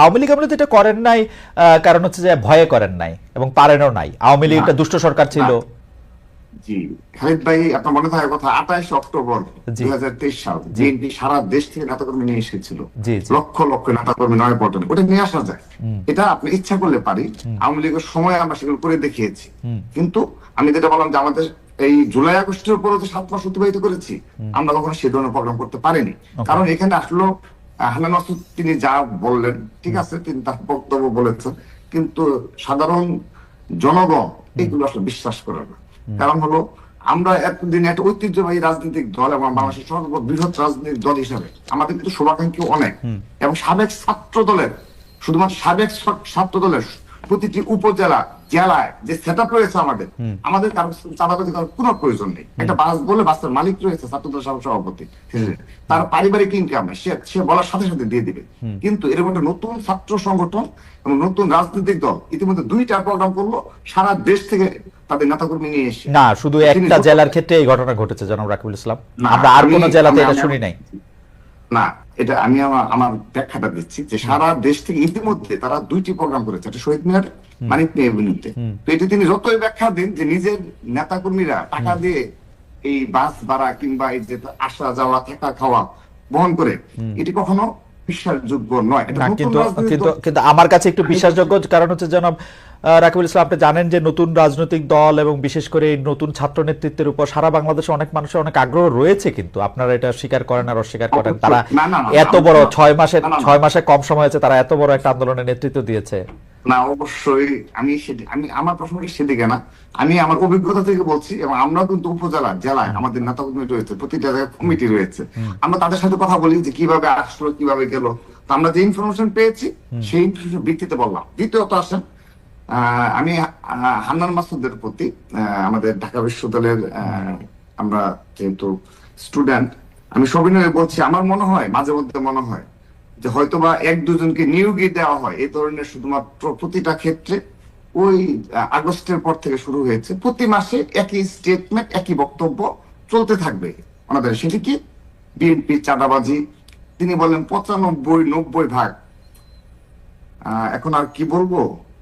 আওয়ামী লীগ তো এটা করেন নাই কারণ হচ্ছে যে ভয়ে করেন নাই এবং পারেনও নাই। আওয়ামী লীগ একটা দুষ্ট সরকার ছিল। জি। খালিদ ভাই আপনার মনে থাকার কথা আঠাইশ অক্টোবর দুই হাজার তেইশ সাল বিএনপি সারা দেশ থেকে নেতাকর্মী নিয়ে এসেছিল। লক্ষ লক্ষ নেতাকর্মী নয় পটনে ওটা নিয়ে আসা যায়। এটা আপনি ইচ্ছা করলে পারি। আওয়ামী লীগের সময় আমরা সেগুলো করে দেখিয়েছি। কিন্তু আমি যেটা বললাম যে আমাদের এই জুলাই আগস্টের উপরে যে সাত মাস অতিবাহিত করেছি আমরা কখনো সে ধরনের প্রোগ্রাম করতে পারিনি। কারণ এখানে আসলো হানান মাসুদ তিনি যা বললেন ঠিক আছে তিনি তার বক্তব্য বলেছেন কিন্তু সাধারণ জনগণ এগুলো আসলে বিশ্বাস করে না। কারণ হলো আমরা এতদিন একটা ঐতিহ্যবাহী রাজনৈতিক দল এবং বাংলাদেশের সর্ববৃহৎ রাজনৈতিক দল হিসাবে আমাদের কিন্তু শুভাকাঙ্ক্ষী অনেক। এবং সাবেক ছাত্র দলের শুধুমাত্র সাবেক ছাত্র দলের প্রতিটি উপজেলা জেলায় যে সেট আপ রয়েছে আমাদের আমাদের কারও চাঁদাবাজি করার কোনো প্রয়োজন নেই। একটা বাস বলে বাসের মালিক রয়েছে ছাত্র দল সভাপতি তার পারিবারিক ইনকাম সে সে বলার সাথে সাথে দিয়ে দিবে। কিন্তু এরকম একটা নতুন ছাত্র সংগঠন এবং নতুন রাজনৈতিক দল ইতিমধ্যে দুইটা প্রোগ্রাম করল সারা দেশ থেকে তাদের নেতাকর্মী নিয়ে এসে। না শুধু একটা জেলার ক্ষেত্রে এই ঘটনা ঘটেছে জনাব রাকিবুল ইসলাম। আমরা আর কোন জেলাতে এটা শুনি নাই। না এটা আমি আমার আমার ব্যাখ্যাটা দিচ্ছি যে সারা দেশ থেকে ইতিমধ্যে তারা দুইটি প্রোগ্রাম করেছে একটা শহীদ মিনার মানিক নিয়ে তো এটা তিনি যতই ব্যাখ্যা দেন যে নিজের নেতাকর্মীরা টাকা দিয়ে এই বাস ভাড়া কিংবা এই যে আসা যাওয়া থাকা খাওয়া বহন করে এটি কখনো বিশ্বাসযোগ্য নয়। কিন্তু কিন্তু আমার কাছে একটু বিশ্বাসযোগ্য কারণ হচ্ছে জনাব রাকিবুল ইসলাম আপনি জানেন যে নতুন রাজনৈতিক দল এবং বিশেষ করে এই নতুন ছাত্র নেতৃত্বের উপর সারা বাংলাদেশে অনেক মানুষের অনেক আগ্রহ রয়েছে কিন্তু। আপনারা এটা স্বীকার করেন আর অস্বীকার করেন। তারা এত বড় ছয় মাসে। ছয় মাসে কম সময় হয়েছে তারা এত বড় একটা আন্দোলনের নেতৃত্ব দিয়েছে। না অবশ্যই আমি আমি আমার প্রশ্নটি সেদিকে না। আমি আমার অভিজ্ঞতা থেকে বলছি এবং আমরা কিন্তু উপজেলা জেলায় আমাদের নেতা কর্মী রয়েছে প্রতিটা জায়গায় কমিটি রয়েছে। আমরা তাদের সাথে কথা বলি যে কীভাবে আসলো কীভাবে গেল। তো আমরা যে ইনফরমেশন পেয়েছি সেই ইনফরমেশন ভিত্তিতে বললাম। দ্বিতীয়ত আসেন আহ, আমি হান্নান মাসুদের প্রতি আমাদের ঢাকা বিশ্ববিদ্যালয়ের আহ, আমরা যেহেতু স্টুডেন্ট আমি সবিনয় বলছি আমার মনে হয় মাঝে মধ্যে মনে হয় যে হয়তোবা এক দুজনকে নিয়োগই দেওয়া হয় এই ধরনের শুধুমাত্র প্রতিটা ক্ষেত্রে ওই আগস্টের পর থেকে শুরু হয়েছে। প্রতি মাসে একই স্টেটমেন্ট একই বক্তব্য চলতে থাকবে ওনাদের সেটি কি? বিএনপি চাঁদাবাজি, তিনি বলেন পঁচানব্বই, নব্বই ভাগ। এখন আর কি বলব?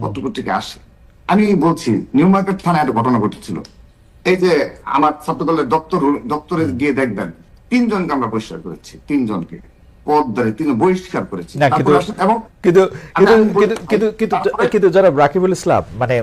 পত্রপত্রিকা আসে। আমি বলছি নিউ মার্কেট থানায় একটা ঘটনা ঘটেছিল। এই যে আমার ছাত্রদলের দপ্তর দপ্তরে গিয়ে দেখবেন তিনজনকে আমরা বহিষ্কার করেছি তিনজনকে। বহিষ্কার করেছি। কিন্তু যারা এবং কিন্তু কিন্তু কিন্তু কিন্তু কিন্তু তারপরে- কিন্তু জনাব রাকিবুল ইসলাম মানে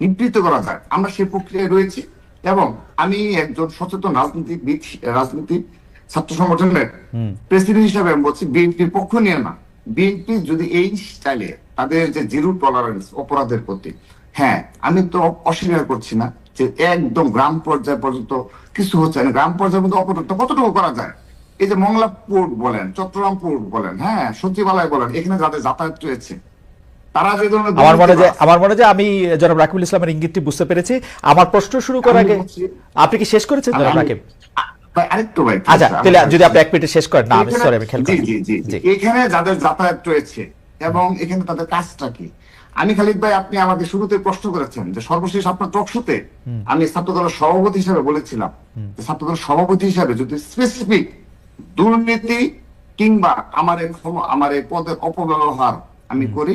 নিবৃত্ত করা যায়। আমরা সেই প্রক্রিয়ায় রয়েছি এবং আমি একজন সচেতন রাজনীতিবিদ রাজনীতি ছাত্র সংগঠনের প্রেসিডেন্ট হিসাবে আমি বলছি বিএনপির পক্ষ নিয়ে না। বিএনপি যদি এই স্টাইলে তাদের যে জিরো টলারেন্স অপরাধের প্রতি হ্যাঁ আমি তো অস্বীকার করছি না যে একদম গ্রাম পর্যায় পর্যন্ত কিছু হচ্ছে না। গ্রাম পর্যায়ের মধ্যে অপরাধটা কতটুকু করা যায়? এই যে মংলা পোর্ট বলেন চট্টগ্রাম পোর্ট বলেন হ্যাঁ সচিবালয় বলেন এখানে যাদের যাতায়াত রয়েছে তারা যে ধরনের আমার মনে যে আমার মনে যে আমি জনাব রাকিবুল ইসলামের ইঙ্গিতটি বুঝতে পেরেছি। আমার প্রশ্ন শুরু করার আগে আপনি কি শেষ করেছেন জনাব রাকিব? আরেকটু ভাই আচ্ছা তাহলে যদি আপনি এক মিনিটে শেষ করেন না আমি সরি আমি খেয়াল জি জি জি জি। এখানে যাদের যাতায়াত রয়েছে এবং এখানে তাদের কাজটা কি? আমি খালিদ ভাই আপনি আমাকে শুরুতে প্রশ্ন করেছেন যে সর্বশেষ আপনার টকশোতে আমি ছাত্রদলের সভাপতি হিসেবে বলেছিলাম ছাত্রদলের সভাপতি হিসেবে যদি স্পেসিফিক দুর্নীতি কিংবা আমার আমার এই পদের অপব্যবহার আমি করি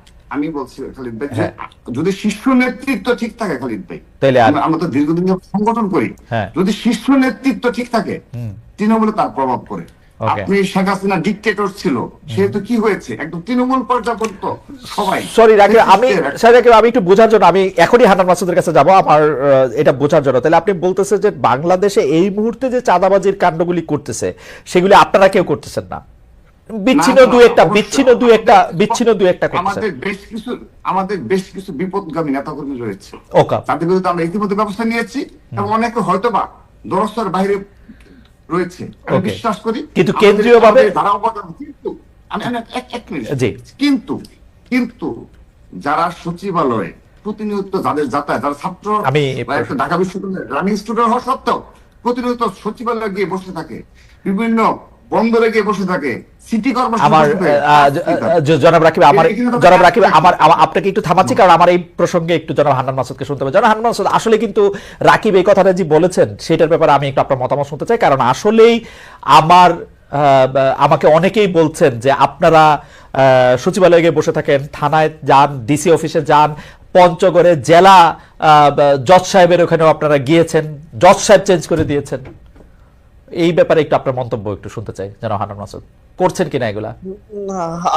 আমি বলছি খালিদ ভাই যে যদি শীর্ষ নেতৃত্ব ঠিক থাকে খালিদ ভাই আর- আমরা- তো দীর্ঘদিন সংগঠন করি হ্যাঁ। যদি শীর্ষ নেতৃত্ব ঠিক থাকে তৃণমূলে তার প্রভাব পড়ে। আপনি শেখ হাসিনা ডিকটেটর ছিল সেহেতু কি হয়েছে? একদম তৃণমূল পর্যন্ত সবাই। সরি রাকিব আমি স্যার রাকিব আমি একটু বোঝার জন্য আমি এখনই হান্নান মাসুদের কাছে যাব আমার এটা বোঝার জন্য। তাহলে আপনি বলতেছেন যে বাংলাদেশে এই মুহূর্তে যে চাঁদাবাজির কাণ্ডগুলি করতেছে সেগুলি আপনারা কেউ করতেছেন না। বিচ্ছিন্ন দু একটা বিচ্ছিন্ন দু একটা বিচ্ছিন্ন দু একটা আমাদের বেশ কিছু আমাদের বেশ কিছু বিপদগামী নেতাকর্মী রয়েছে। ওকে। তাদের বিরুদ্ধে আমরা ইতিমধ্যে ব্যবস্থা নিয়েছি এবং অনেকে হয়তো বা দরস্তর বাইরে রয়েছে। আমি বিশ্বাস করি কিন্তু কেন্দ্রীয়ভাবে- যারা অবদান কিন্তু আমি এক এক মিনিট। কিন্তু কিন্তু যারা সচিবালয়ে প্রতিনিয়ত যাদের যাতায়াত যারা ছাত্র আমি- একটা ঢাকা বিশ্ববিদ্যালয়ের রানিং স্টুডেন্ট হওয়া সত্ত্বেও প্রতিনিয়ত সচিবালয়ে গিয়ে বসে থাকে। বিভিন্ন বন্দরে গিয়ে বসে থাকে। সিটি আমার জনাব রাকিব আমার জনাব রাকিব আমার আপনাকে একটু থামাচ্ছি কারণ আমার এই প্রসঙ্গে একটু জনাব হান্নান মাসুদকে শুনতে হবে। জনাব হান্নান মাসুদ আসলে কিন্তু রাকিব এই কথাটা যে বলেছেন সেটার ব্যাপারে আমি একটু আপনার মতামত শুনতে চাই কারণ আসলেই আমার আমাকে অনেকেই বলছেন যে আপনারা আহ, সচিবালয়ে গিয়ে বসে থাকেন থানায় যান ডিসি অফিসে যান পঞ্চগড়ে জেলা আহ, জজ সাহেবের ওখানেও আপনারা গিয়েছেন জজ সাহেব চেঞ্জ করে দিয়েছেন। এই ব্যাপারে একটু আপনার মন্তব্য একটু শুনতে চাই যেন হান্নান মাসুদ। করছেন কিনা এগুলা?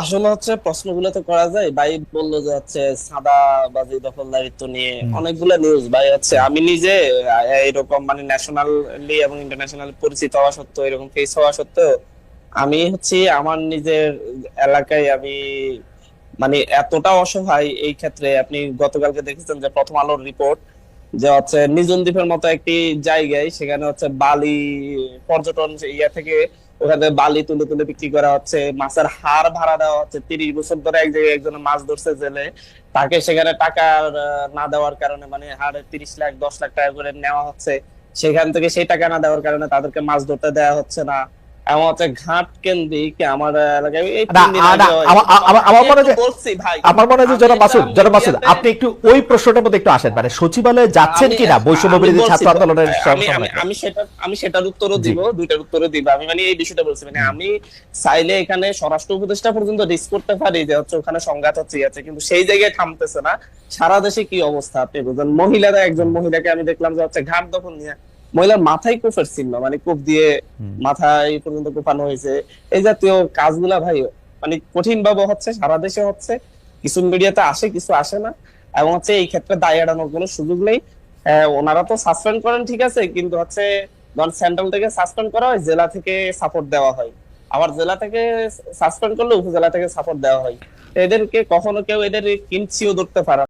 আসলে হচ্ছে প্রশ্নগুলো তো করা যায়। ভাই বলল যে হচ্ছে সাদা বাজি দখলদারিত্ব নিয়ে অনেকগুলো নিউজ ভাই হচ্ছে আমি নিজে এরকম মানে ন্যাশনালি এবং ইন্টারন্যাশনাল পরিচিত হওয়া সত্ত্বেও এরকম ফেস হওয়া সত্ত্বেও আমি হচ্ছে আমার নিজের এলাকায় আমি মানে এতটা অসহায় এই ক্ষেত্রে আপনি গতকালকে দেখেছেন যে প্রথম আলোর রিপোর্ট যে হচ্ছে নিজন দ্বীপের মতো একটি জায়গায়, সেখানে হচ্ছে বালি পর্যটন ইয়া থেকে ওখানে বালি তুলে তুলে বিক্রি করা হচ্ছে। মাছের হার ভাড়া দেওয়া হচ্ছে। তিরিশ বছর ধরে এক জায়গায় একজন মাছ ধরছে জেলে। তাকে সেখানে টাকা না দেওয়ার কারণে মানে হারে তিরিশ লাখ, দশ লাখ টাকা করে নেওয়া হচ্ছে। সেখান থেকে সেই টাকা না দেওয়ার কারণে তাদেরকে মাছ ধরতে দেওয়া হচ্ছে না। হচ্ছে ঘাট কেন্দ্রিক আমার এলাকায়? আমার- মনে হয় বলছি ভাই। আমার মনে হয় মাসুদ মাসুদ আপনি একটু ওই প্রশ্নটার মধ্যে একটু আসেন। মানে সচিবালয়ে যাচ্ছেন কিনা? বৈষম্য বিরোধী ছাত্র আন্দোলনের আমি সেটা আমি সেটার উত্তরও দিব দুইটার উত্তরও দিব। আমি মানে এই বিষয়টা বলছি মানে আমি চাইলে এখানে স্বরাষ্ট্র উপদেষ্টা পর্যন্ত রিস্ক করতে পারি যে হচ্ছে ওখানে সংঘাত হচ্ছে আছে কিন্তু সেই জায়গায় থামতেছে না। সারা দেশে কি অবস্থা? আপনি বুঝেন মহিলারা একজন মহিলাকে আমি দেখলাম যে হচ্ছে ঘাট দখল নিয়ে মহিলার মাথায় কোফের চিহ্ন মানে কোপ দিয়ে মাথায় পর্যন্ত কোপানো হয়েছে। এই জাতীয় কাজগুলা ভাই মানে কঠিন ভাবে হচ্ছে সারা দেশে হচ্ছে কিছু মিডিয়াতে আসে কিছু আসে না। এবং হচ্ছে এই ক্ষেত্রে দায় এড়ানোর কোনো সুযোগ নেই। আহ, ওনারা তো সাসপেন্ড করেন ঠিক আছে কিন্তু হচ্ছে ধর সেন্ট্রাল থেকে সাসপেন্ড করা হয় জেলা থেকে সাপোর্ট দেওয়া হয়। আবার জেলা থেকে সাসপেন্ড করলে উপজেলা থেকে সাপোর্ট দেওয়া হয়। এদেরকে কখনো কেউ এদের কিনছিও ধরতে পারে।